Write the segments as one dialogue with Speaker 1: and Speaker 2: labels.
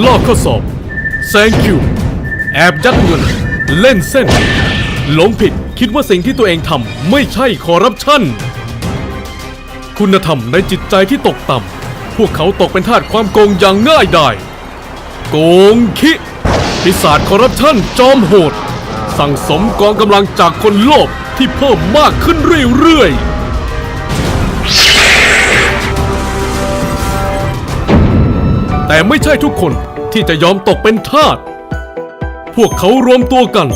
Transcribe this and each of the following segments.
Speaker 1: ลอกข้อสอบแซงคิวแอบยัดเงิน เล่นเส้น หลงผิดคิดว่าสิ่งที่ตัวเองทำไม่ใช่คอร์รัปชันคุณธรรมในจิตใจที่ตกต่ำพวกเขาตกเป็นทาสความโกงอย่างง่ายดายโกงคิปีศาจคอร์รัปชันจอมโหด สั่งสมกองกำลังจากคนโลภที่เพิ่มมากขึ้นเรื่อยๆ แต่ไม่ใช่ทุกคนที่จะยอมตกเป็นทาส พวกเขารวมตัวกัน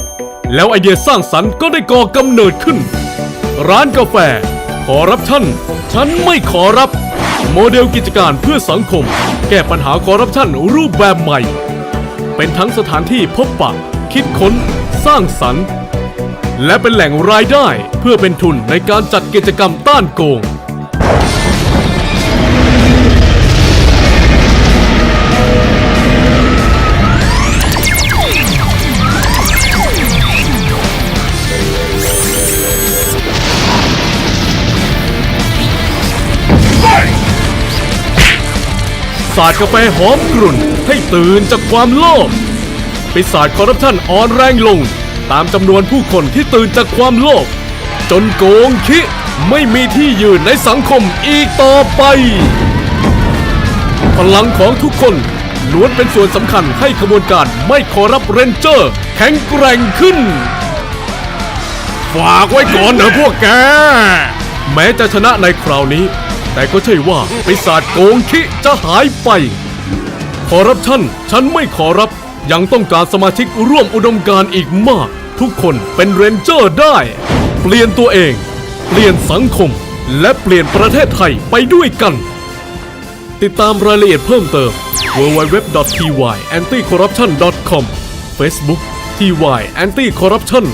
Speaker 1: แล้วไอเดียสร้างสรรค์ก็ได้ก่อกำเนิดขึ้น ร้านกาแฟ ขอรับชั่นฉันไม่ขอรับ โมเดลกิจการเพื่อสังคม แก้ปัญหาคอร์รัปชันรูปแบบใหม่ เป็นทั้งสถานที่พบปะ คิดค้น สร้างสรรค์ และเป็นแหล่งรายได้เพื่อเป็นทุนในการจัดกิจกรรมต้านโกง สาดกาแฟหอมกรุ่น ให้ตื่นจากความโลภปีศาจคอร์รัปชันอ่อนแรงลง ตามจำนวนผู้คนที่ตื่นจากความโลภจนโกงคิไม่มีที่ยืนในสังคมอีกต่อไป พลังของทุกคนล้วนเป็นส่วนสำคัญให้ขบวนการไม่คอร์รัปเรนเจอร์ แข็งแกร่งขึ้น ฝากไว้ก่อนเถอะพวกแก แม้จะชนะในคราวนี้ แต่ก็ใช่ว่าปีศาจโกงคิจะหายไปคอร์รัปชันฉันไม่ขอรับ ยังต้องการสมาชิกร่วมอุดมการณ์อีกมาก ทุกคนเป็นเรนเจอร์ได้ เปลี่ยนตัวเอง เปลี่ยนสังคม และเปลี่ยนประเทศไทยไปด้วยกัน ติดตามรายละเอียดเพิ่มเติม www.tyanticorruption.com Facebook ty anti corruption